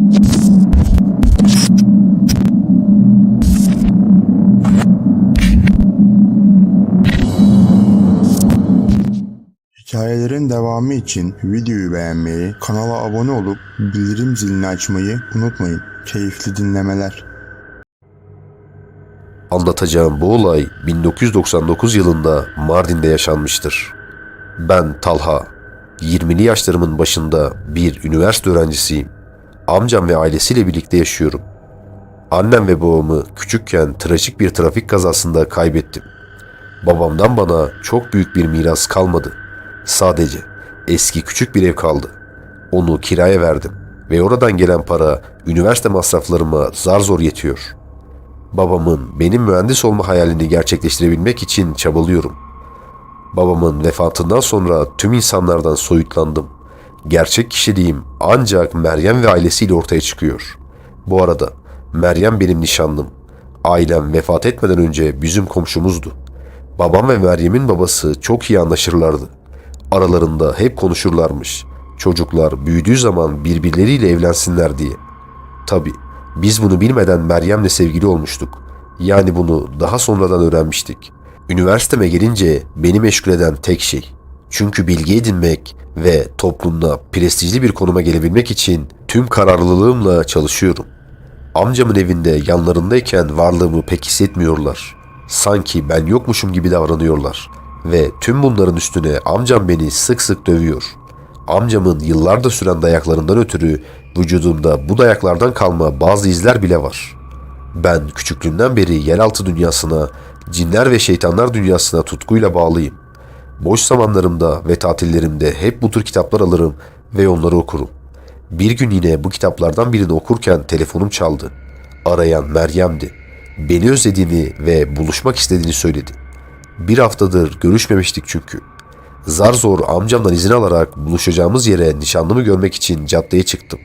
Hikayelerin devamı için videoyu beğenmeyi, kanala abone olup bildirim zilini açmayı unutmayın. Keyifli dinlemeler. Anlatacağım bu olay 1999 yılında Mardin'de yaşanmıştır. Ben Talha. 20'li yaşlarımın başında bir üniversite öğrencisiyim. Amcam ve ailesiyle birlikte yaşıyorum. Annem ve babamı küçükken trajik bir trafik kazasında kaybettim. Babamdan bana çok büyük bir miras kalmadı. Sadece eski küçük bir ev kaldı. Onu kiraya verdim ve oradan gelen para üniversite masraflarıma zar zor yetiyor. Babamın benim mühendis olma hayalini gerçekleştirebilmek için çabalıyorum. Babamın vefatından sonra tüm insanlardan soyutlandım. Gerçek kişiliğim ancak Meryem ve ailesiyle ortaya çıkıyor. Bu arada Meryem benim nişanlım. Ailem vefat etmeden önce bizim komşumuzdu. Babam ve Meryem'in babası çok iyi anlaşırlardı. Aralarında hep konuşurlarmış. Çocuklar büyüdüğü zaman birbirleriyle evlensinler diye. Tabi biz bunu bilmeden Meryem'le sevgili olmuştuk. Yani bunu daha sonradan öğrenmiştik. Üniversiteme gelince beni meşgul eden tek şey. Çünkü bilgi edinmek ve toplumda prestijli bir konuma gelebilmek için tüm kararlılığımla çalışıyorum. Amcamın evinde yanlarındayken varlığımı pek hissetmiyorlar. Sanki ben yokmuşum gibi davranıyorlar. Ve tüm bunların üstüne amcam beni sık sık dövüyor. Amcamın yıllarda süren dayaklarından ötürü vücudumda bu dayaklardan kalma bazı izler bile var. Ben küçüklüğümden beri yeraltı dünyasına, cinler ve şeytanlar dünyasına tutkuyla bağlıyım. Boş zamanlarımda ve tatillerimde hep bu tür kitaplar alırım ve onları okurum. Bir gün yine bu kitaplardan birini okurken telefonum çaldı. Arayan Meryem'di. Beni özlediğini ve buluşmak istediğini söyledi. Bir haftadır görüşmemiştik çünkü. Zar zor amcamdan izin alarak buluşacağımız yere nişanlımı görmek için caddeye çıktım.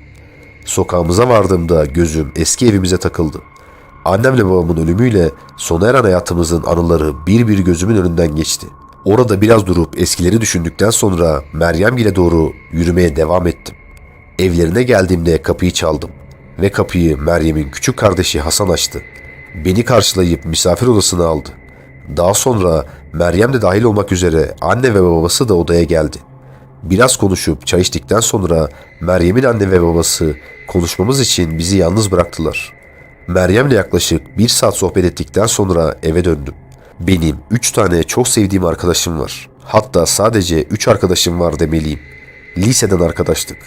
Sokağımıza vardığımda gözüm eski evimize takıldı. Annemle babamın ölümüyle sona eren hayatımızın anıları bir bir gözümün önünden geçti. Orada biraz durup eskileri düşündükten sonra Meryemgil'e doğru yürümeye devam ettim. Evlerine geldiğimde kapıyı çaldım ve kapıyı Meryem'in küçük kardeşi Hasan açtı. Beni karşılayıp misafir odasına aldı. Daha sonra Meryem de dahil olmak üzere anne ve babası da odaya geldi. Biraz konuşup çay içtikten sonra Meryem'in anne ve babası konuşmamız için bizi yalnız bıraktılar. Meryem'le yaklaşık bir saat sohbet ettikten sonra eve döndüm. Benim üç tane çok sevdiğim arkadaşım var. Hatta sadece üç arkadaşım var demeliyim. Liseden arkadaştık.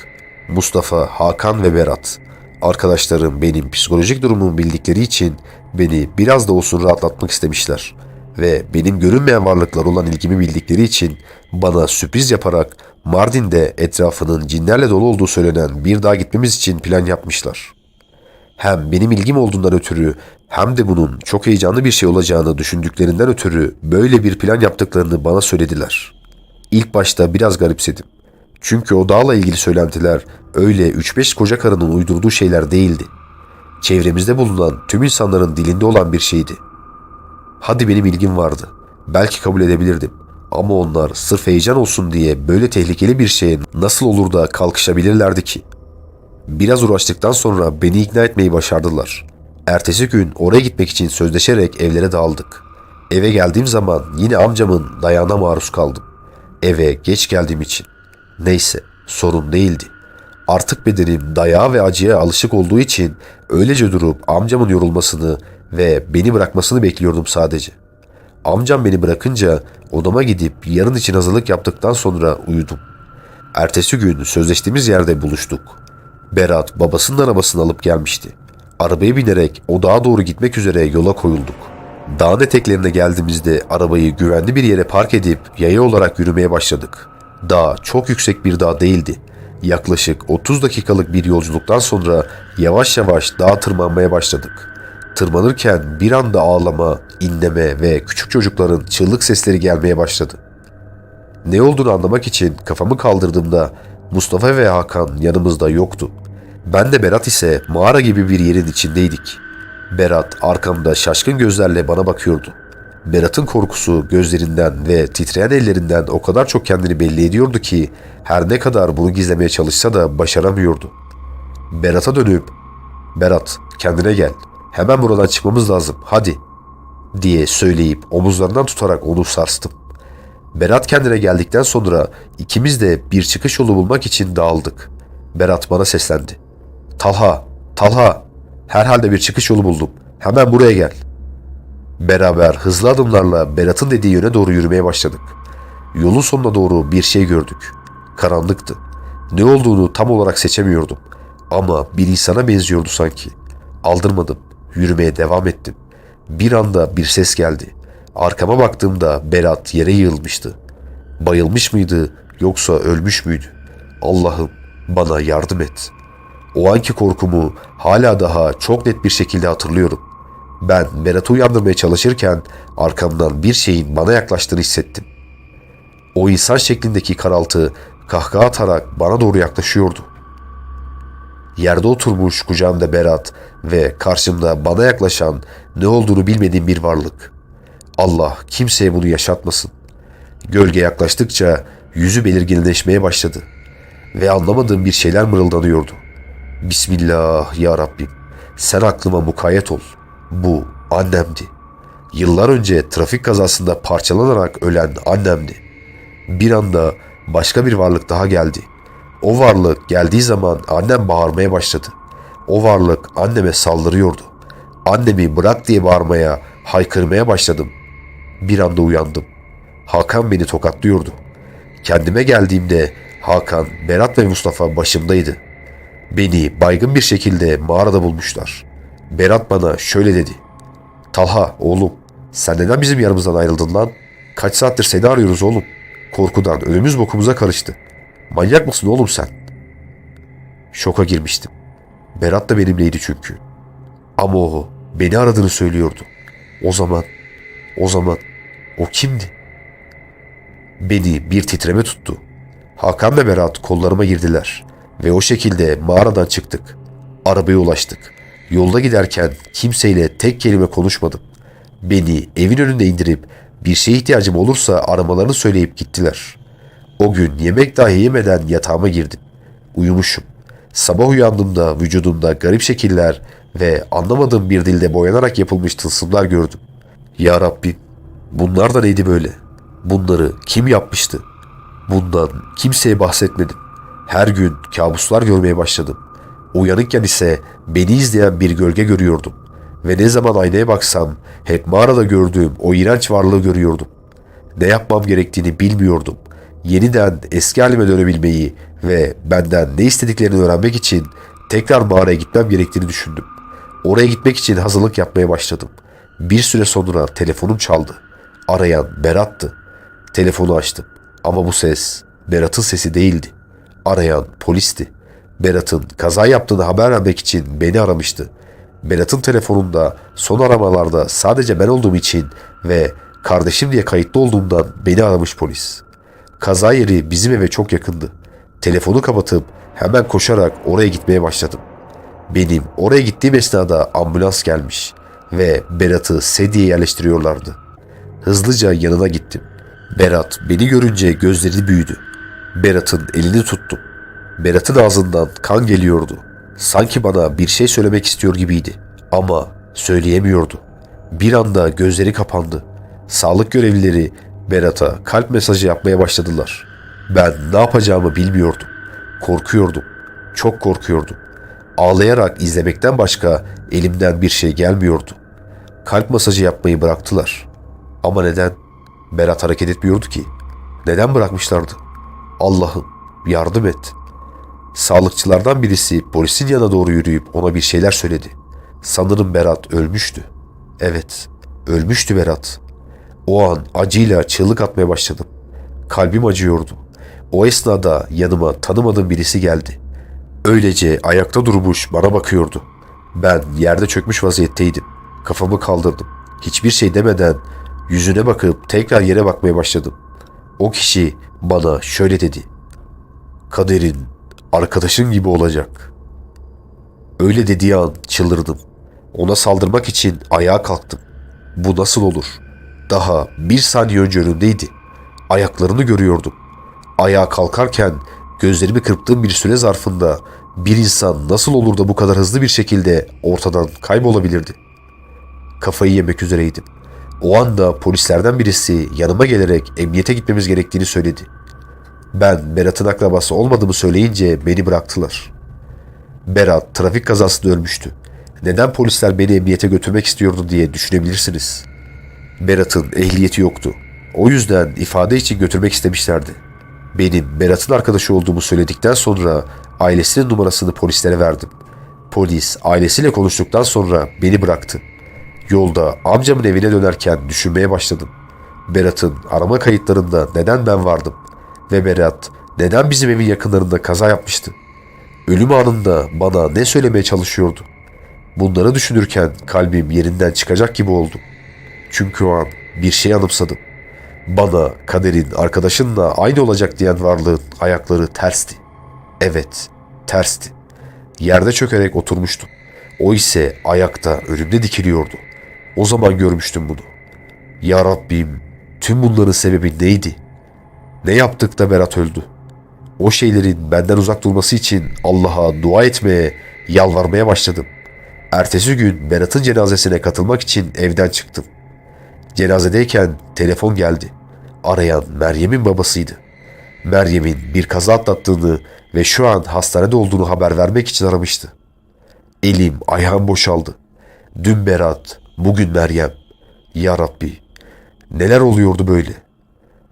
Mustafa, Hakan ve Berat. Arkadaşlarım benim psikolojik durumumu bildikleri için beni biraz da olsun rahatlatmak istemişler. Ve benim görünmeyen varlıklar olan ilgimi bildikleri için bana sürpriz yaparak Mardin'de etrafının cinlerle dolu olduğu söylenen bir daha gitmemiz için plan yapmışlar. Hem benim ilgim olduğundan ötürü hem de bunun çok heyecanlı bir şey olacağını düşündüklerinden ötürü böyle bir plan yaptıklarını bana söylediler. İlk başta biraz garipsedim. Çünkü o dağla ilgili söylentiler öyle 3-5 koca karının uydurduğu şeyler değildi. Çevremizde bulunan tüm insanların dilinde olan bir şeydi. Hadi benim ilgim vardı. Belki kabul edebilirdim. Ama onlar sırf heyecan olsun diye böyle tehlikeli bir şeye nasıl olur da kalkışabilirlerdi ki? Biraz uğraştıktan sonra beni ikna etmeyi başardılar. Ertesi gün oraya gitmek için sözleşerek evlere dağıldık. Eve geldiğim zaman yine amcamın dayağına maruz kaldım. Eve geç geldiğim için. Neyse sorun değildi. Artık bedenim dayağa ve acıya alışık olduğu için öylece durup amcamın yorulmasını ve beni bırakmasını bekliyordum sadece. Amcam beni bırakınca odama gidip yarın için hazırlık yaptıktan sonra uyudum. Ertesi gün sözleştiğimiz yerde buluştuk. Berat babasının arabasını alıp gelmişti. Arabaya binerek o dağa doğru gitmek üzere yola koyulduk. Dağın eteklerine geldiğimizde arabayı güvenli bir yere park edip yaya olarak yürümeye başladık. Dağ çok yüksek bir dağ değildi. Yaklaşık 30 dakikalık bir yolculuktan sonra yavaş yavaş dağa tırmanmaya başladık. Tırmanırken bir anda ağlama, inleme ve küçük çocukların çığlık sesleri gelmeye başladı. Ne olduğunu anlamak için kafamı kaldırdığımda Mustafa ve Hakan yanımızda yoktu. Ben de Berat ise mağara gibi bir yerin içindeydik. Berat arkamda şaşkın gözlerle bana bakıyordu. Berat'ın korkusu gözlerinden ve titreyen ellerinden o kadar çok kendini belli ediyordu ki her ne kadar bunu gizlemeye çalışsa da başaramıyordu. Berat'a dönüp Berat kendine gel. Hemen buradan çıkmamız lazım. Hadi diye söyleyip omuzlarından tutarak onu sarstım. Berat kendine geldikten sonra ikimiz de bir çıkış yolu bulmak için dağıldık. Berat bana seslendi. Talha, Talha, herhalde bir çıkış yolu buldum. Hemen buraya gel. Beraber hızlı adımlarla Berat'ın dediği yöne doğru yürümeye başladık. Yolun sonuna doğru bir şey gördük. Karanlıktı. Ne olduğunu tam olarak seçemiyordum. Ama bir insana benziyordu sanki. Aldırmadım. Yürümeye devam ettim. Bir anda bir ses geldi. Arkama baktığımda Berat yere yığılmıştı. Bayılmış mıydı yoksa ölmüş müydü? Allah'ım bana yardım et. O anki korkumu hala daha çok net bir şekilde hatırlıyorum. Ben Berat'ı uyandırmaya çalışırken arkamdan bir şeyin bana yaklaştığını hissettim. O insan şeklindeki karaltı kahkaha atarak bana doğru yaklaşıyordu. Yerde oturmuş kucağımda Berat ve karşımda bana yaklaşan ne olduğunu bilmediğim bir varlık. Allah kimseye bunu yaşatmasın. Gölge yaklaştıkça yüzü belirginleşmeye başladı ve anlamadığım bir şeyler mırıldanıyordu. Bismillah ya Rabbim. Sen aklıma mukayyet ol. Bu annemdi. Yıllar önce trafik kazasında parçalanarak ölen annemdi. Bir anda başka bir varlık daha geldi. O varlık geldiği zaman annem bağırmaya başladı. O varlık anneme saldırıyordu. Annemi bırak diye bağırmaya, haykırmaya başladım. Bir anda uyandım. Hakan beni tokatlıyordu. Kendime geldiğimde Hakan, Berat ve Mustafa başımdaydı. Beni baygın bir şekilde mağarada bulmuşlar. Berat bana şöyle dedi. Talha oğlum sen neden bizim yanımızdan ayrıldın lan? Kaç saattir seni arıyoruz oğlum. Korkudan önümüz bokumuza karıştı. Manyak mısın oğlum sen? Şoka girmiştim. Berat da benimleydi çünkü. Ama o beni aradığını söylüyordu. O zaman, o zaman o kimdi? Beni bir titreme tuttu. Hakan ve Berat kollarıma girdiler ve o şekilde mağaradan çıktık. Arabaya ulaştık. Yolda giderken kimseyle tek kelime konuşmadım. Beni evin önünde indirip bir şeye ihtiyacım olursa aramalarını söyleyip gittiler. O gün yemek dahi yemeden yatağıma girdim. Uyumuşum. Sabah uyandığımda vücudumda garip şekiller ve anlamadığım bir dilde boyanarak yapılmış tılsımlar gördüm. Ya Rabbim, bunlar da neydi böyle? Bunları kim yapmıştı? Bundan kimseye bahsetmedim. Her gün kabuslar görmeye başladım. Uyanıkken ise beni izleyen bir gölge görüyordum. Ve ne zaman aynaya baksam hep mağarada gördüğüm o iğrenç varlığı görüyordum. Ne yapmam gerektiğini bilmiyordum. Yeniden eski halime dönebilmeyi ve benden ne istediklerini öğrenmek için tekrar mağaraya gitmem gerektiğini düşündüm. Oraya gitmek için hazırlık yapmaya başladım. Bir süre sonra telefonum çaldı. Arayan Berat'tı. Telefonu açtım. Ama bu ses Berat'ın sesi değildi. Arayan polisti. Berat'ın kaza yaptığını haber vermek için beni aramıştı. Berat'ın telefonunda son aramalarda sadece ben olduğum için ve kardeşim diye kayıtlı olduğumdan beni aramış polis. Kaza yeri bizim eve çok yakındı. Telefonu kapatıp hemen koşarak oraya gitmeye başladım. Benim oraya gittiğim esnada ambulans gelmiş ve Berat'ı sediye yerleştiriyorlardı. Hızlıca yanına gittim. Berat beni görünce gözleri büyüdü. Berat'ın elini tuttum. Berat'ın ağzından kan geliyordu. Sanki bana bir şey söylemek istiyor gibiydi. Ama söyleyemiyordu. Bir anda gözleri kapandı. Sağlık görevlileri Berat'a kalp mesajı yapmaya başladılar. Ben ne yapacağımı bilmiyordum. Korkuyordum. Çok korkuyordum. Ağlayarak izlemekten başka elimden bir şey gelmiyordu. Kalp masajı yapmayı bıraktılar. Ama neden? Berat hareket etmiyordu ki. Neden bırakmışlardı? Allah'ım yardım et. Sağlıkçılardan birisi polisin yanına doğru yürüyüp ona bir şeyler söyledi. Sanırım Berat ölmüştü. Evet, ölmüştü Berat. O an acıyla çığlık atmaya başladım. Kalbim acıyordu. O esnada yanıma tanımadığım birisi geldi. Öylece ayakta durmuş bana bakıyordu. Ben yerde çökmüş vaziyetteydim. Kafamı kaldırdım. Hiçbir şey demeden yüzüne bakıp tekrar yere bakmaya başladım. O kişi bana şöyle dedi. Kaderin arkadaşın gibi olacak. Öyle dediği an çıldırdım. Ona saldırmak için ayağa kalktım. Bu nasıl olur? Daha bir saniye önce önümdeydi. Ayaklarını görüyordum. Ayağa kalkarken gözlerimi kırptığım bir süre zarfında Bir insan nasıl olur da bu kadar hızlı bir şekilde ortadan kaybolabilirdi? Kafayı yemek üzereydim. O anda polislerden birisi yanıma gelerek emniyete gitmemiz gerektiğini söyledi. Ben Berat'ın akrabası olmadığımı söyleyince beni bıraktılar. Berat trafik kazasında ölmüştü. Neden polisler beni emniyete götürmek istiyordu diye düşünebilirsiniz. Berat'ın ehliyeti yoktu. O yüzden ifade için götürmek istemişlerdi. Benim Berat'ın arkadaşı olduğumu söyledikten sonra ailesinin numarasını polislere verdim. Polis ailesiyle konuştuktan sonra beni bıraktı. Yolda amcamın evine dönerken düşünmeye başladım. Berat'ın arama kayıtlarında neden ben vardım? Ve Berat neden bizim evin yakınlarında kaza yapmıştı? Ölüm anında bana ne söylemeye çalışıyordu? Bunları düşünürken kalbim yerinden çıkacak gibi oldu. Çünkü o an bir şey anımsadım. Bana kaderin arkadaşınla aynı olacak diyen varlığın ayakları tersti. Evet, tersti. Yerde çökerek oturmuştum. O ise ayakta önümde dikiliyordu. O zaman görmüştüm bunu. Ya Rabbim, tüm bunların sebebi neydi? Ne yaptık da Berat öldü? O şeylerin benden uzak durması için Allah'a dua etmeye, yalvarmaya başladım. Ertesi gün Berat'ın cenazesine katılmak için evden çıktım. Cenazedeyken telefon geldi. Arayan Meryem'in babasıydı. Meryem'in bir kaza atlattığını ve şu an hastanede olduğunu haber vermek için aramıştı. Elim ayağım boşaldı. Dün Berat, bugün Meryem. Ya Rabbi, neler oluyordu böyle?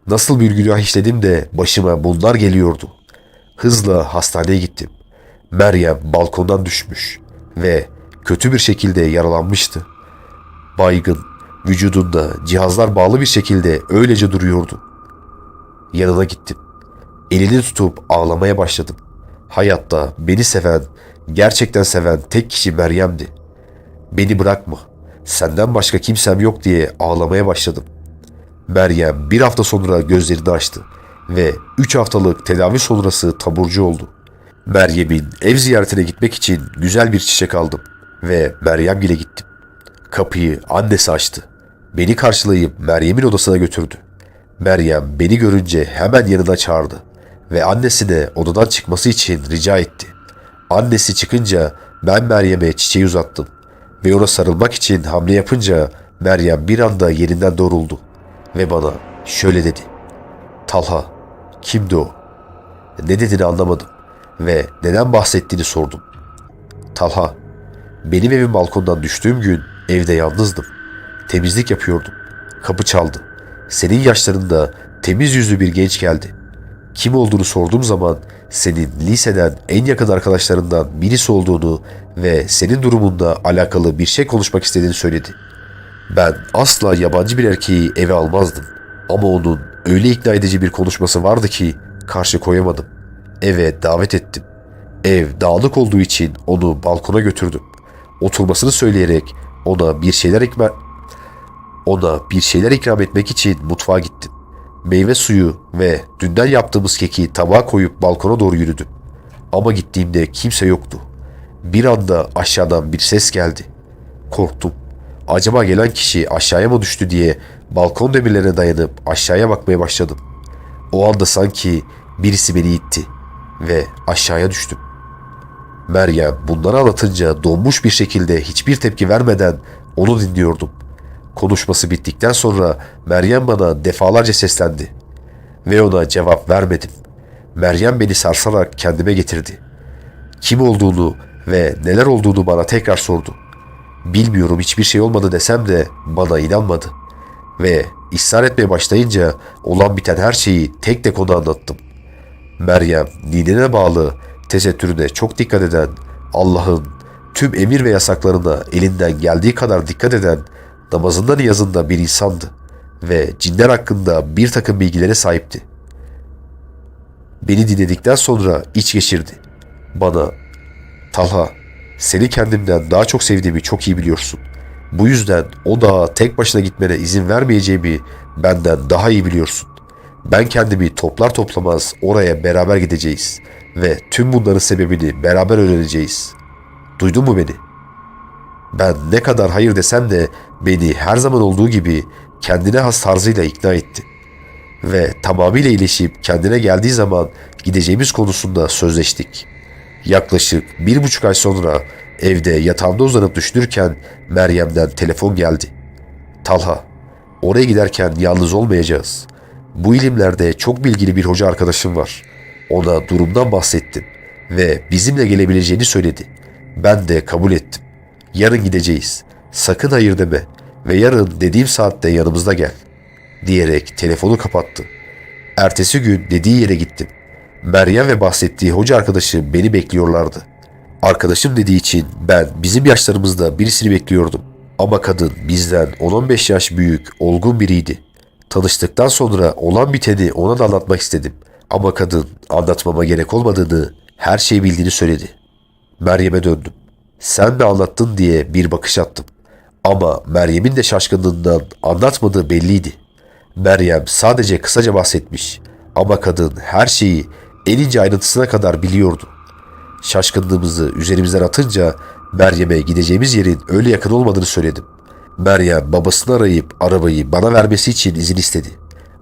Nasıl bir günah işledim de başıma bunlar geliyordu. Hızla hastaneye gittim. Meryem balkondan düşmüş ve kötü bir şekilde yaralanmıştı. Baygın, vücudunda cihazlar bağlı bir şekilde öylece duruyordu. Yanına gittim. Elini tutup ağlamaya başladım. Hayatta beni seven, gerçekten seven tek kişi Meryem'di. Beni bırakma, senden başka kimsem yok diye ağlamaya başladım. Meryem bir hafta sonra gözlerini açtı ve 3 haftalık tedavi sonrası taburcu oldu. Meryem'in ev ziyaretine gitmek için güzel bir çiçek aldım ve Meryemgil'e gittim. Kapıyı annesi açtı. Beni karşılayıp Meryem'in odasına götürdü. Meryem beni görünce hemen yanına çağırdı ve annesine odadan çıkması için rica etti. Annesi çıkınca ben Meryem'e çiçeği uzattım ve ona sarılmak için hamle yapınca Meryem bir anda yerinden doğruldu ve bana şöyle dedi. Talha, kimdi o? Ne dediğini anlamadım ve neden bahsettiğini sordum. Talha, benim evim balkondan düştüğüm gün evde yalnızdım. Temizlik yapıyordum. Kapı çaldı. Senin yaşlarında temiz yüzlü bir genç geldi. Kim olduğunu sorduğum zaman senin liseden en yakın arkadaşlarından birisi olduğunu ve senin durumunda alakalı bir şey konuşmak istediğini söyledi. Ben asla yabancı bir erkeği eve almazdım. Ama onun öyle ikna edici bir konuşması vardı ki karşı koyamadım. Eve davet ettim. Ev dağınık olduğu için onu balkona götürdüm. Oturmasını söyleyerek ona bir şeyler ikram ona bir şeyler ikram etmek için mutfağa gittim. Meyve suyu ve dünden yaptığımız keki tabağa koyup balkona doğru yürüdüm. Ama gittiğimde kimse yoktu. Bir anda aşağıdan bir ses geldi. Korktum. Acaba gelen kişi aşağıya mı düştü diye balkon demirlerine dayanıp aşağıya bakmaya başladım. O anda sanki birisi beni itti ve aşağıya düştüm. Meryem bunları anlatınca donmuş bir şekilde hiçbir tepki vermeden onu dinliyordum. Konuşması bittikten sonra Meryem bana defalarca seslendi. Ve ona cevap vermedim. Meryem beni sarsarak kendime getirdi. Kim olduğunu ve neler olduğunu bana tekrar sordu. Bilmiyorum hiçbir şey olmadı desem de bana inanmadı. Ve ısrar etmeye başlayınca olan biten her şeyi tek tek ona anlattım. Meryem dinine bağlı, tesettürüne çok dikkat eden, Allah'ın tüm emir ve yasaklarına elinden geldiği kadar dikkat eden, namazında niyazında bir insandı ve cinler hakkında bir takım bilgilere sahipti. Beni dinledikten sonra iç geçirdi. Bana, Talha, seni kendimden daha çok sevdiğimi çok iyi biliyorsun. Bu yüzden o dağa tek başına gitmene izin vermeyeceğimi benden daha iyi biliyorsun. Ben kendimi toplar toplamaz oraya beraber gideceğiz ve tüm bunların sebebini beraber öğreneceğiz. Duydun mu beni? Ben ne kadar hayır desem de beni her zaman olduğu gibi kendine has tarzıyla ikna etti. Ve tamamıyla iyileşip kendine geldiği zaman gideceğimiz konusunda sözleştik. Yaklaşık bir buçuk ay sonra evde yatağımda uzanıp düşünürken Meryem'den telefon geldi. Talha, oraya giderken yalnız olmayacağız. Bu ilimlerde çok bilgili bir hoca arkadaşım var. Ona durumdan bahsettim ve bizimle gelebileceğini söyledi. Ben de kabul ettim. Yarın gideceğiz. Sakın hayır deme ve yarın dediğim saatte yanımızda gel. Diyerek telefonu kapattı. Ertesi gün dediği yere gittim. Meryem ve bahsettiği hoca arkadaşı beni bekliyorlardı. Arkadaşım dediği için ben bizim yaşlarımızda birisini bekliyordum. Ama kadın bizden 10-15 yaş büyük, olgun biriydi. Tanıştıktan sonra olan biteni ona da anlatmak istedim. Ama kadın anlatmama gerek olmadığını, her şeyi bildiğini söyledi. Meryem'e döndüm. Sen mi anlattın diye bir bakış attım. Ama Meryem'in de şaşkınlığından anlatmadığı belliydi. Meryem sadece kısaca bahsetmiş ama kadın her şeyi en ince ayrıntısına kadar biliyordu. Şaşkınlığımızı üzerimizden atınca Meryem'e gideceğimiz yerin öyle yakın olmadığını söyledim. Meryem babasını arayıp arabayı bana vermesi için izin istedi.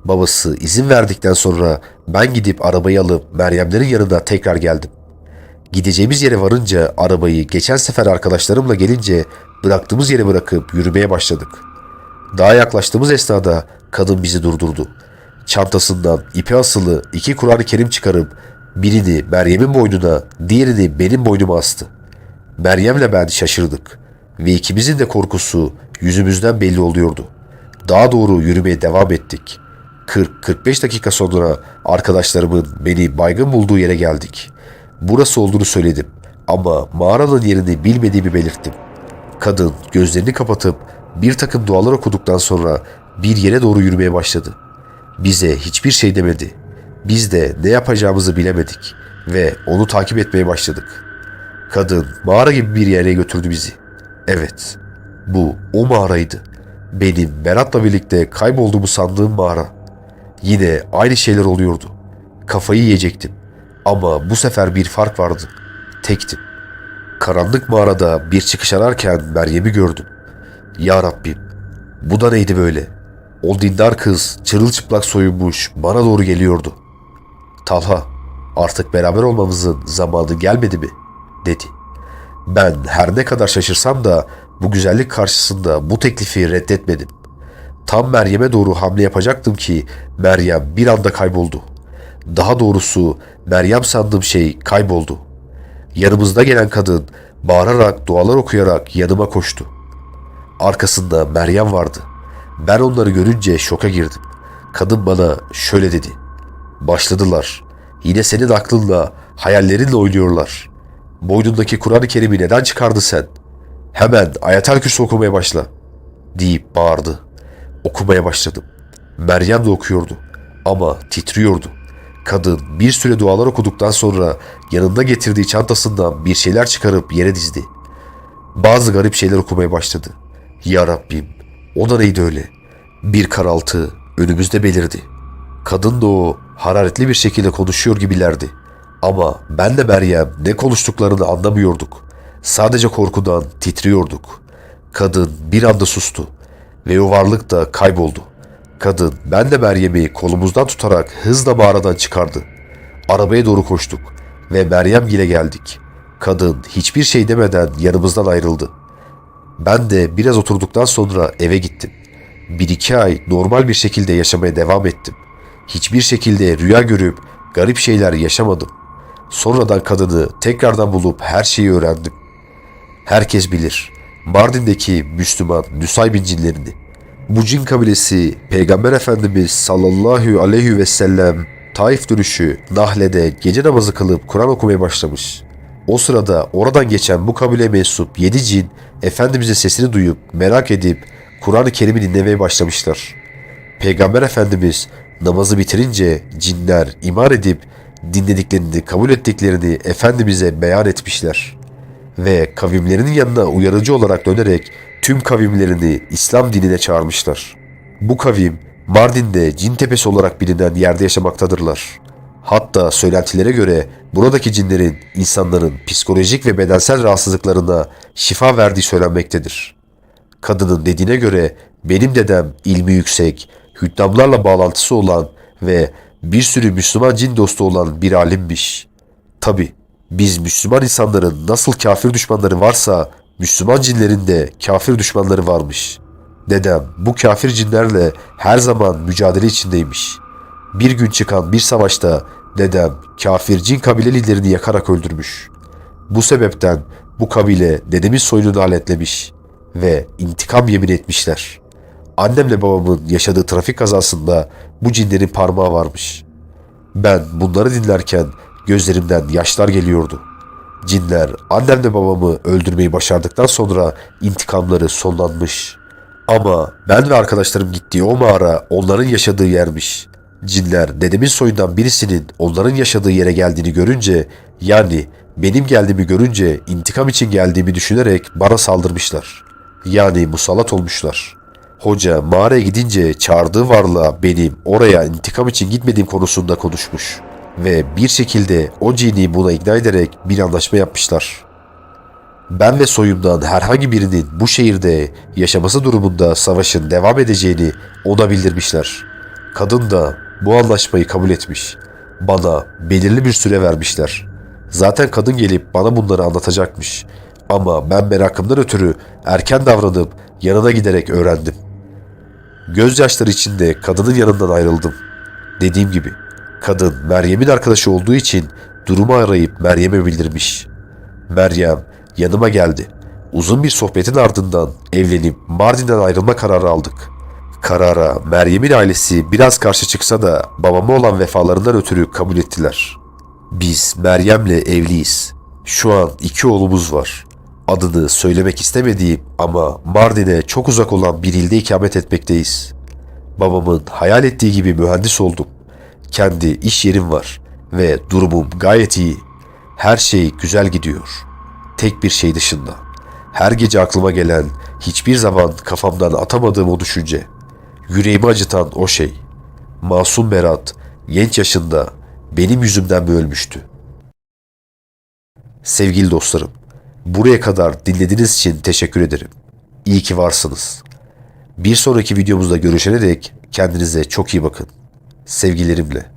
Babası izin verdikten sonra ben gidip arabayı alıp Meryemlerin yanına tekrar geldim. Gideceğimiz yere varınca arabayı geçen sefer arkadaşlarımla gelince bıraktığımız yere bırakıp yürümeye başladık. Daha yaklaştığımız esnada kadın bizi durdurdu. Çantasından ipe asılı iki Kur'an-ı Kerim çıkarıp birini Meryem'in boynuna, diğerini benim boynuma astı. Meryem'le ben şaşırdık ve ikimizin de korkusu yüzümüzden belli oluyordu. Daha doğru yürümeye devam ettik. 40-45 dakika sonra arkadaşlarımın beni baygın bulduğu yere geldik. Burası olduğunu söyledim ama mağaranın yerini bilmediğimi belirttim. Kadın gözlerini kapatıp bir takım dualar okuduktan sonra bir yere doğru yürümeye başladı. Bize hiçbir şey demedi. Biz de ne yapacağımızı bilemedik ve onu takip etmeye başladık. Kadın mağara gibi bir yere götürdü bizi. Evet, bu o mağaraydı. Benim Berat'la birlikte kaybolduğumu sandığım mağara. Yine aynı şeyler oluyordu. Kafayı yiyecektim. Ama bu sefer bir fark vardı. Tektim. Karanlık mağarada bir çıkış ararken Meryem'i gördüm. Ya Rabbim, bu da neydi böyle? O dindar kız çırılçıplak soyunmuş bana doğru geliyordu. Talha, artık beraber olmamızın zamanı gelmedi mi? dedi. Ben her ne kadar şaşırsam da bu güzellik karşısında bu teklifi reddetmedim. Tam Meryem'e doğru hamle yapacaktım ki Meryem bir anda kayboldu. Daha doğrusu Meryem sandığım şey kayboldu. Yanımızda gelen kadın bağırarak dualar okuyarak yanıma koştu. Arkasında Meryem vardı. Ben onları görünce şoka girdim. Kadın bana şöyle dedi. Başladılar. Yine senin aklınla, hayallerinle oynuyorlar. Boynundaki Kur'an-ı Kerim'i neden çıkardı sen? Hemen Ayetel Kürsü okumaya başla. Deyip bağırdı. Okumaya başladım. Meryem de okuyordu. Ama titriyordu. Kadın bir süre dualar okuduktan sonra yanında getirdiği çantasından bir şeyler çıkarıp yere dizdi. Bazı garip şeyler okumaya başladı. Ya Rabbim, o da neydi öyle? Bir karaltı önümüzde belirdi. Kadın da o hararetli bir şekilde konuşuyor gibilerdi. Ama ben de Meryem ne konuştuklarını anlamıyorduk. Sadece korkudan titriyorduk. Kadın bir anda sustu ve o varlık da kayboldu. Kadın ben de Meryem'i kolumuzdan tutarak hızla mağaradan çıkardı. Arabaya doğru koştuk ve Meryem yine geldik. Kadın hiçbir şey demeden yanımızdan ayrıldı. Ben de biraz oturduktan sonra eve gittim. Bir iki ay normal bir şekilde yaşamaya devam ettim. Hiçbir şekilde rüya görüp garip şeyler yaşamadım. Sonradan kadını tekrardan bulup her şeyi öğrendim. Herkes bilir. Mardin'deki Müslüman Nusaybin cinlerini. Bu cin kabilesi Peygamber Efendimiz sallallahu aleyhi ve sellem Taif dönüşü Nahle'de gece namazı kılıp Kur'an okumaya başlamış. O sırada oradan geçen bu kabile mensup yedi cin Efendimiz'e sesini duyup merak edip Kur'an-ı Kerim'i dinlemeye başlamışlar. Peygamber Efendimiz namazı bitirince cinler imar edip dinlediklerini kabul ettiklerini Efendimiz'e beyan etmişler. Ve kavimlerinin yanına uyarıcı olarak dönerek tüm kavimlerini İslam dinine çağırmışlar. Bu kavim Mardin'de Cin Tepesi olarak bilinen yerde yaşamaktadırlar. Hatta söylentilere göre buradaki cinlerin insanların psikolojik ve bedensel rahatsızlıklarına şifa verdiği söylenmektedir. Kadının dediğine göre benim dedem ilmi yüksek, hüddamlarla bağlantısı olan ve bir sürü Müslüman cin dostu olan bir alimmiş. Tabi Biz Müslüman insanların nasıl kafir düşmanları varsa Müslüman cinlerin de kafir düşmanları varmış. Dedem bu kafir cinlerle her zaman mücadele içindeymiş. Bir gün çıkan bir savaşta dedem kafir cin kabile liderini yakarak öldürmüş. Bu sebepten bu kabile dedemin soyunu aletlemiş ve intikam yemin etmişler. Annemle babamın yaşadığı trafik kazasında bu cinlerin parmağı varmış. Ben bunları dinlerken gözlerimden yaşlar geliyordu. Cinler annemle babamı öldürmeyi başardıktan sonra intikamları sonlanmış. Ama ben ve arkadaşlarım gittiği o mağara onların yaşadığı yermiş. Cinler dedemin soyundan birisinin onların yaşadığı yere geldiğini görünce yani benim geldiğimi görünce intikam için geldiğimi düşünerek bana saldırmışlar. Yani musallat olmuşlar. Hoca mağaraya gidince çağırdığı varlığa benim oraya intikam için gitmediğim konusunda konuşmuş. Ve bir şekilde o cini buna ikna ederek bir anlaşma yapmışlar. Ben ve soyumdan herhangi birinin bu şehirde yaşaması durumunda savaşın devam edeceğini ona bildirmişler. Kadın da bu anlaşmayı kabul etmiş. Bana belirli bir süre vermişler. Zaten kadın gelip bana bunları anlatacakmış. Ama ben merakımdan ötürü erken davranıp yanına giderek öğrendim. Gözyaşları içinde kadının yanından ayrıldım. Dediğim gibi kadın Meryem'in arkadaşı olduğu için durumu arayıp Meryem'e bildirmiş. Meryem yanıma geldi. Uzun bir sohbetin ardından evlenip Mardin'den ayrılma kararı aldık. Karara Meryem'in ailesi biraz karşı çıksa da babama olan vefalarından ötürü kabul ettiler. Biz Meryem'le evliyiz. Şu an iki oğlumuz var. Adını söylemek istemediğim ama Mardin'e çok uzak olan bir ilde ikamet etmekteyiz. Babamın hayal ettiği gibi mühendis oldum. Kendi iş yerim var ve durumum gayet iyi. Her şey güzel gidiyor. Tek bir şey dışında. Her gece aklıma gelen, hiçbir zaman kafamdan atamadığım o düşünce. Yüreğimi acıtan o şey. Masum Berat genç yaşında benim yüzümden mi ölmüştü? Sevgili dostlarım, buraya kadar dinlediğiniz için teşekkür ederim. İyi ki varsınız. Bir sonraki videomuzda görüşene dek kendinize çok iyi bakın. Sevgilerimle.